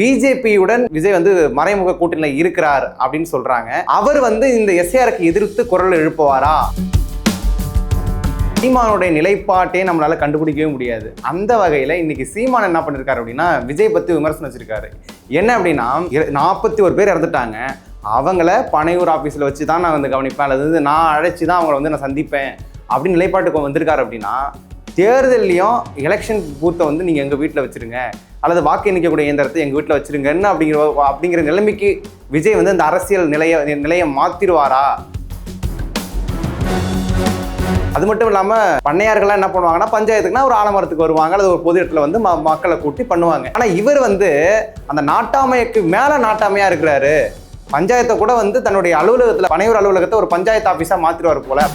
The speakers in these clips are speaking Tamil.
பிஜேபியுடன் விஜய் வந்து மறைமுக கூட்டணியில் இருக்கிறார் அப்படின்னு சொல்றாங்க. அவர் வந்து இந்த எஸ்ஏஆருக்கு எதிர்த்து குரல் எழுப்புவாரா? சீமானுடைய நிலைப்பாட்டே நம்மளால கண்டுபிடிக்கவே முடியாது. அந்த வகையில இன்னைக்கு சீமான் என்ன பண்ணிருக்காரு அப்படின்னா விஜய் பத்தி விமர்சனம் வச்சிருக்காரு. என்ன அப்படின்னா நாற்பத்தி ஒரு பேர் இறந்துட்டாங்க. அவங்கள பனையூர் ஆஃபீஸில் வச்சு தான் நான் வந்து கவனிப்பேன். அல்லது வந்து நான் அழைச்சி தான் அவங்கள வந்து நான் சந்திப்பேன் அப்படின்னு நிலைப்பாட்டுக்கு வந்திருக்காரு அப்படின்னா தேர்தல்லையும் எலெக்ஷன் பூத்தை வந்து நீங்கள் எங்கள் வீட்டில் வச்சிருங்க. அல்லது வாக்கு எண்ணிக்கக்கூடிய இயந்திரத்தை எங்கள் வீட்டில் வச்சுருங்கன்னு அப்படிங்கிற அப்படிங்கிற நிலைமைக்கு விஜய் வந்து அந்த அரசியல் நிலைய நிலையை மாற்றிடுவாரா அது மட்டும் இல்லாமல் பண்ணையார்கள்லாம் என்ன பண்ணுவாங்கன்னா பஞ்சாயத்துக்குனா ஒரு ஆலமரத்துக்கு வருவாங்க. அல்லது ஒரு பொது இடத்துல வந்து ம- மக்களை கூட்டி பண்ணுவாங்க. ஆனால் இவர் வந்து அந்த நாட்டாமைக்கு மேலே நாட்டாமையாக இருக்கிறாரு. பஞ்சாயத்தை கூட வந்து தன்னுடைய அலுவலகத்தில் பனையூர் அலுவலகத்தை ஒரு பஞ்சாயத்து ஆஃபீஸாக மாற்றிடுவார் போல.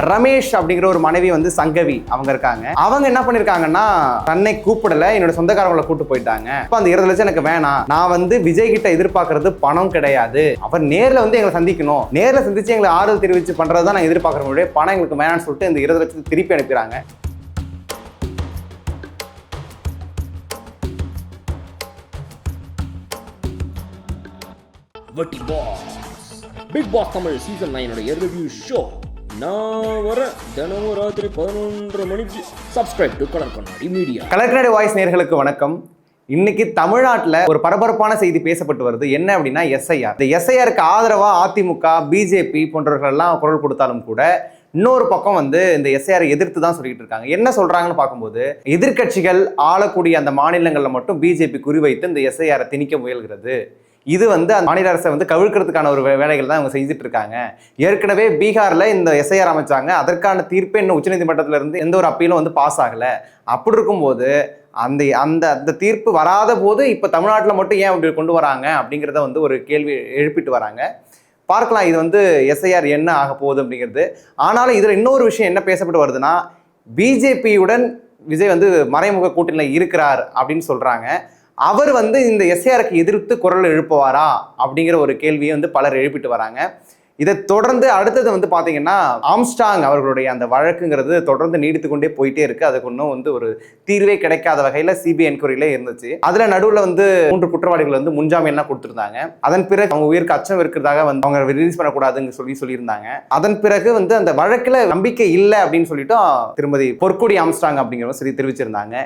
ரமேஷ் அப்படிங்கிற ஒரு மனைவி வந்து சங்கவி அவங்க இருக்காங்க. அவங்க என்ன பண்ணிருக்காங்கன்னா தன்னை கூப்பிடல என்னோட சொந்தக்காரங்களை கூட்டு போயிட்டாங்க. இப்போ அந்த இருபது லட்சம் எனக்கு வேணாம். நான் வந்து விஜய் கிட்ட எதிர்பார்க்கறது பணம் கிடையாது. அவர் நேர்ல வந்து எங்களை சந்திக்கணும். நேர்ல சந்திச்சு எங்களை ஆறுதல் தெரிவிச்சு பண்றது தான் நான் எதிர்பார்க்கற முடியும் பணம் எங்களுக்கு வேணாம்னு சொல்லிட்டு இந்த இருபது லட்சத்தை திருப்பி அனுப்பிடுறாங்க. வட்டி boss big boss Tamil season நைனோட review show நான் வர தினமும் ராத்திரி பதினொன்றரை மணிக்கு subscribe to colour Kannadi media voice நேர்களுக்கு வணக்கம். இன்னைக்கு தமிழ்நாட்டில் ஒரு பரபரப்பான செய்தி பேசப்பட்டு வருது. என்ன அப்படின்னா எஸ்ஐஆர் இந்த எஸ்ஐஆருக்கு ஆதரவாக அதிமுக பிஜேபி போன்றவர்கள் எல்லாம் குரல் கொடுத்தாலும் கூட இன்னொரு பக்கம் வந்து இந்த எஸ்ஐஆரை எதிர்த்து தான் சொல்லிட்டு இருக்காங்க. என்ன சொல்றாங்கன்னு பார்க்கும்போது எதிர்க்கட்சிகள் ஆளக்கூடிய அந்த மாநிலங்களில் மட்டும் பிஜேபி குறிவைத்து இந்த எஸ்ஐஆரை திணிக்க முயல்கிறது. இது வந்து அந்த மாநில அரசை வந்து கவிழ்க்கிறதுக்கான ஒரு வே- வேலைகள் தான் அவங்க செஞ்சுட்டு இருக்காங்க ஏற்கனவே பீகாரில் இந்த எஸ்ஐஆர் அமைச்சாங்க. அதற்கான தீர்ப்பே இன்னும் உச்சநீதிமன்றத்தில் இருந்து எந்த ஒரு அப்பீலும் வந்து பாஸ் ஆகலை. அப்படி இருக்கும்போது அந்த அந்த அந்த தீர்ப்பு வராத போது இப்போ தமிழ்நாட்டில் மட்டும் ஏன் அப்படி கொண்டு வராங்க அப்படிங்கிறத வந்து ஒரு கேள்வி எழுப்பிட்டு வராங்க. பார்க்கலாம் இது வந்து எஸ்ஐஆர் என்ன ஆக போகுது அப்படிங்கிறது. ஆனாலும் இதில் இன்னொரு விஷயம் என்ன பேசப்பட்டு வருதுன்னா பிஜேபியுடன் விஜய் வந்து மறைமுக கூட்டணியில் இருக்கிறார் அப்படின்னு சொல்கிறாங்க அவர் வந்து இந்த எஸ்ஏஆருக்கு எதிர்த்து குரல் எழுப்புவாரா அப்படிங்கிற ஒரு கேள்வியை வந்து பலர் எழுப்பிட்டு வராங்க. இதை தொடர்ந்து அடுத்தது வந்து பார்த்தீங்கன்னா ஆம்ஸ்டாங் அவர்களுடைய அந்த வழக்குங்கிறது தொடர்ந்து நீடித்து கொண்டே போயிட்டே இருக்கு. அதுக்கு இன்னும் வந்து ஒரு தீர்வே கிடைக்காத வகையில் சிபிஐ என்கொயரியில இருந்துச்சு. அதுல நடுவில் வந்து மூன்று குற்றவாளிகள் வந்து முன்ஜாமீன்லாம் கொடுத்துருந்தாங்க. அதன் பிறகு அவங்க உயிருக்கு அச்சம் இருக்கிறதாக வந்து அவங்க ரிலீஸ் பண்ணக்கூடாதுன்னு சொல்லி சொல்லியிருந்தாங்க. அதன் பிறகு வந்து அந்த வழக்கில் நம்பிக்கை இல்லை அப்படின்னு சொல்லிட்டு திருமதி பொற்கொடி ஆம்ஸ்டாங் அப்படிங்கிறவங்க சரி தெரிவிச்சிருந்தாங்க.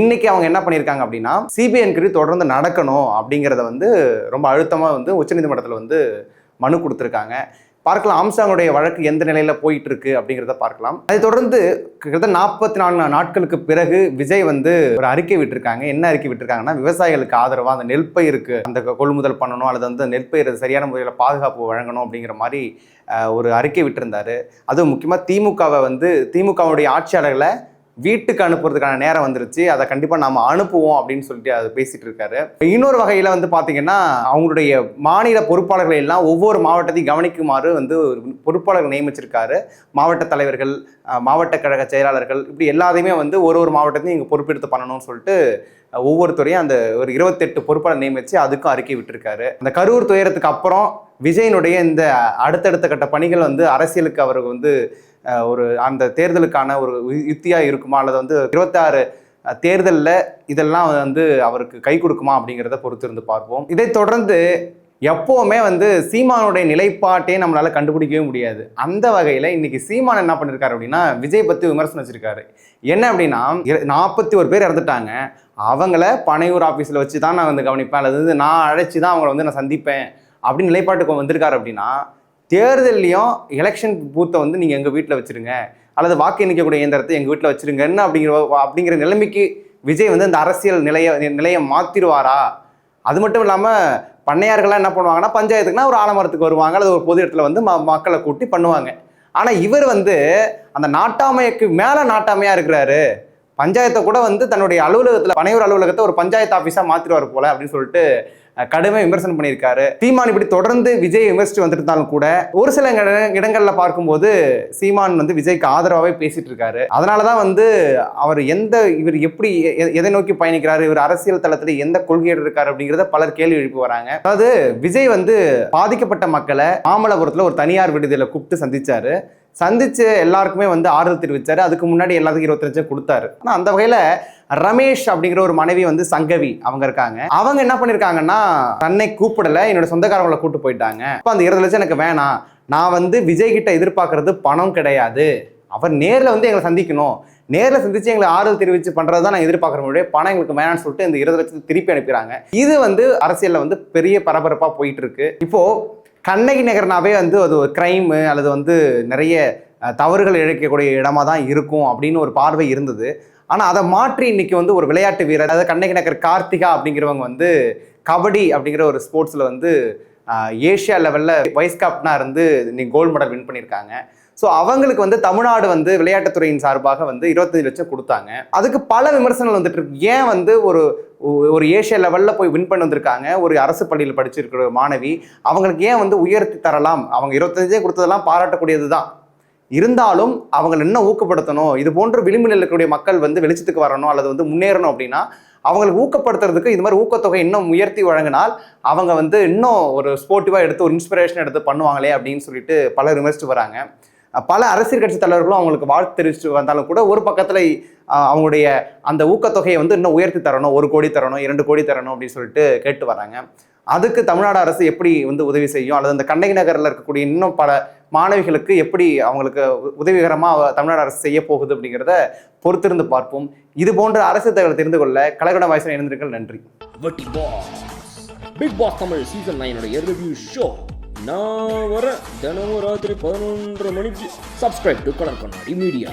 இன்னைக்கு அவங்க என்ன பண்ணியிருக்காங்க அப்படின்னா சிபிஐ என்கொயரி தொடர்ந்து நடக்கணும் அப்படிங்கிறத வந்து ரொம்ப அழுத்தமா வந்து உச்சநீதிமன்றத்தில் வந்து மனு கொடுத்துருக்காங்க. பார்க்கலாம் ஆம்சாங்குடைய வழக்கு எந்த நிலையில் போயிட்டு இருக்கு அப்படிங்கிறத பார்க்கலாம். அதை தொடர்ந்து கிட்டத்தட்ட நாற்பத்தி நாலு நாட்களுக்கு பிறகு விஜய் வந்து ஒரு அறிக்கை விட்டிருக்காங்க. என்ன அறிக்கை விட்டுருக்காங்கன்னா விவசாயிகளுக்கு ஆதரவாக அந்த நெல் பயிருக்கு அந்த கொள்முதல் பண்ணணும் அல்லது வந்து நெல் சரியான முறையில் பாதுகாப்பு வழங்கணும் அப்படிங்கிற மாதிரி ஒரு அறிக்கை விட்டுருந்தாரு. அதுவும் முக்கியமாக திமுகவை வந்து திமுகவுடைய ஆட்சியாளர்களை வீட்டுக்கு அனுப்புறதுக்கான நேரம் வந்துருச்சு. அதை கண்டிப்பாக நாம் அனுப்புவோம் அப்படின்னு சொல்லிட்டு அதை பேசிட்டு இருக்காரு. இன்னொரு வகையில் வந்து பார்த்தீங்கன்னா அவங்களுடைய மாநில பொறுப்பாளர்களை எல்லாம் ஒவ்வொரு மாவட்டத்தையும் கவனிக்குமாறு வந்து ஒரு பொறுப்பாளர்கள் நியமிச்சிருக்காரு. மாவட்ட தலைவர்கள் மாவட்ட கழக செயலாளர்கள் இப்படி எல்லாத்தையுமே வந்து ஒரு ஒரு மாவட்டத்தையும் இங்கே பொறுப்பெடுத்து பண்ணணும்னு சொல்லிட்டு ஒவ்வொருத்தரையும் அந்த ஒரு இருபத்தெட்டு பொறுப்பாளர் நியமிச்சு அதுக்கும் அறிக்கை விட்டுருக்காரு. அந்த கரூர் துயரத்துக்கு அப்புறம் விஜயனுடைய இந்த அடுத்தடுத்த கட்ட பணிகள் வந்து அரசியலுக்கு அவருக்கு வந்து ஒரு அந்த தேர்தலுக்கான ஒரு யுத்தியாக இருக்குமா? அல்லது வந்து இருபத்தாறு தேர்தலில் இதெல்லாம் வந்து அவருக்கு கை கொடுக்குமா அப்படிங்கிறத பொறுத்து இருந்து பார்ப்போம். இதை தொடர்ந்து எப்போவுமே வந்து சீமானுடைய நிலைப்பாட்டே நம்மளால் கண்டுபிடிக்கவே முடியாது. அந்த வகையில் இன்னைக்கு சீமான் என்ன பண்ணிருக்காரு அப்படின்னா விஜய் பற்றி விமர்சனம் வச்சிருக்காரு. என்ன அப்படின்னா நாற்பத்தி ஒரு பேர் இறந்துட்டாங்க. அவங்கள பனையூர் ஆஃபீஸில் வச்சு தான் நான் வந்து கவனிப்பேன். அல்லது வந்து நான் அழைச்சி தான் அவங்கள வந்து நான் சந்திப்பேன். அப்படின்னு நிலைப்பாட்டுக்கு வந்திருக்காரு அப்படின்னா தேர்தல்லையும் எலெக்ஷன் பூத்தை வந்து நீங்கள் எங்கள் வீட்டில் வச்சிருங்க. அல்லது வாக்கு எண்ணிக்கக்கூடிய இயந்திரத்தை எங்கள் வீட்டில் வச்சிருங்கன்னு அப்படிங்கிற அப்படிங்கிற நிலைமைக்கு விஜய் வந்து அந்த அரசியல் நிலைய நிலையை மாற்றிடுவாரா அது மட்டும் இல்லாமல் பண்ணையார்கள்லாம் என்ன பண்ணுவாங்கன்னா பஞ்சாயத்துக்குனா ஒரு ஆலமரத்துக்கு வருவாங்க. அல்லது ஒரு பொது இடத்துல வந்து ம மக்களை கூட்டி பண்ணுவாங்க. ஆனால் இவர் வந்து அந்த நாட்டாமைக்கு மேலே நாட்டாமையாக இருக்கிறாரு. பஞ்சாயத்தை கூட வந்து தன்னுடைய அலுவலகத்தில் பனையூர் அலுவலகத்தை ஒரு பஞ்சாயத்து ஆஃபீஸாக மாற்றிடுவார் போல அப்படின்னு சொல்லிட்டு கடுமை விமர்சனம் பண்ணியிருக்காரு. சீமான் இப்படி தொடர்ந்து விஜய் விமர்சித்து இருந்தாலும் கூட ஒரு சில இடங்களில் பார்க்கும்போது சீமான் வந்து விஜய்க்கு ஆதரவாகவே பேசிட்டு இருக்காரு. அதனால தான் வந்து அவர் எந்த இவர் எப்படி எதை நோக்கி பயணிக்கிறாரு இவர் அரசியல் தளத்தில் எந்த கொள்கையோடு இருக்காரு அப்படிங்கிறத பலர் கேள்வி எழுப்பி வராங்க. அதாவது விஜய் வந்து பாதிக்கப்பட்ட மக்களை மாமல்லபுரத்தில் ஒரு தனியார் விடுதியில் கூப்பிட்டு சந்திச்சாரு. சந்திச்சு எல்லாருக்குமே வந்து ஆறுதல் தெரிவித்தார் அதுக்கு முன்னாடி எல்லாத்துக்கும் இருபத்தி லட்சம் கொடுத்தாரு. ஆனால் அந்த வகையில் ரமேஷ் அப்படிங்கிற ஒரு மனைவி வந்து சங்கவி அவங்க இருக்காங்க. அவங்க என்ன பண்ணியிருக்காங்கன்னா தன்னை கூப்பிடல. என்னோட சொந்தக்காரங்களை கூப்பிட்டு போயிட்டாங்க. இப்போ அந்த இருபது லட்சம் எனக்கு வேணாம். நான் வந்து விஜய் கிட்ட எதிர்பார்க்கறது பணம் கிடையாது. அவர் நேரில் வந்து எங்களை சந்திக்கணும். நேரில் சந்திச்சு எங்களை ஆறுதல் தெரிவித்து பண்ணுறது தான் நான் எதிர்பார்க்குற முடியும் பணம் எங்களுக்கு வேணாம்னு சொல்லிட்டு இந்த இருபது லட்சத்தை திருப்பி அனுப்பிடுறாங்க. இது வந்து அரசியலில் வந்து பெரிய பரபரப்பாக போயிட்டு இருக்கு. இப்போ கண்ணகி நகர்னாவே வந்து அது ஒரு க்ரைமு அல்லது வந்து நிறைய தவறுகள் இழைக்கக்கூடிய இடமா தான் இருக்கும் அப்படின்னு ஒரு பார்வை இருந்தது. ஆனால் அதை மாற்றி இன்னைக்கு வந்து ஒரு விளையாட்டு வீரர் அதாவது கண்ணகி நகர் கார்த்திகா அப்படிங்கிறவங்க வந்து கபடி அப்படிங்கிற ஒரு ஸ்போர்ட்ஸில் வந்து ஏஷியா லெவலில் வைஸ் கேப்டனாக இருந்து இன்னைக்கு கோல்டு மெடல் வின் பண்ணியிருக்காங்க. ஸோ அவங்களுக்கு வந்து தமிழ்நாடு வந்து விளையாட்டுத்துறையின் சார்பாக வந்து இருபத்தஞ்சு லட்சம் கொடுத்தாங்க. அதுக்கு பல விமர்சனங்கள் வந்துட்டு இருக்கு. ஏன் வந்து ஒரு ஒரு ஏஷியா லெவலில் போய் வின் பண்ணி வந்திருக்காங்க? ஒரு அரசு பள்ளியில் படிச்சிருக்கிற ஒரு மாணவி அவங்களுக்கு ஏன் வந்து உயர்த்தி தரலாம்? அவங்க இருபத்தஞ்சே கொடுத்ததெல்லாம் பாராட்டக்கூடியது தான். இருந்தாலும் அவங்களை இன்னும் ஊக்கப்படுத்தணும்? இது போன்ற விளிம்பில் இருக்கக்கூடிய மக்கள் வந்து வெளிச்சத்துக்கு வரணும் அல்லது வந்து முன்னேறணும் அப்படின்னா அவங்களுக்கு ஊக்கப்படுத்துறதுக்கு இது மாதிரி ஊக்கத்தொகை இன்னும் உயர்த்தி வழங்கினால் அவங்க வந்து இன்னும் ஒரு ஸ்போர்ட்டிவாக எடுத்து ஒரு இன்ஸ்பிரேஷன் எடுத்து பண்ணுவாங்களே அப்படின்னு சொல்லிட்டு பலர் விமர்சித்து வராங்க. பல அரசியல் கட்சி தலைவர்களும் அவங்களுக்கு வாழ்த்து தெரிவித்து வந்தாலும் கூட ஒரு பக்கத்தில் அவங்களுடைய அந்த ஊக்கத்தொகையை வந்து இன்னும் உயர்த்தி தரணும் ஒரு கோடி தரணும் இரண்டு கோடி தரணும் அப்படின்னு சொல்லிட்டு கேட்டு வராங்க. அதுக்கு தமிழ்நாடு அரசு எப்படி வந்து உதவி செய்யும்? அல்லது அந்த கண்ணகி நகரில் இருக்கக்கூடிய இன்னும் பல மாணவிகளுக்கு எப்படி அவங்களுக்கு உ- தமிழ்நாடு அரசு செய்ய போகுது அப்படிங்கிறத பொறுத்திருந்து பார்ப்போம். இது போன்ற அரசு தகவல் தெரிந்து கொள்ள கலகட வாய்ஸ் இணைந்திருங்கள். நன்றி. பிக் பாஸ் தமிழ் சீசன் நைனோட ரிவ்யூ ஷோ நான் வர தினமும் ராத்திரி பதினொன்றரை மணிக்கு subscribe to colour Kannadi media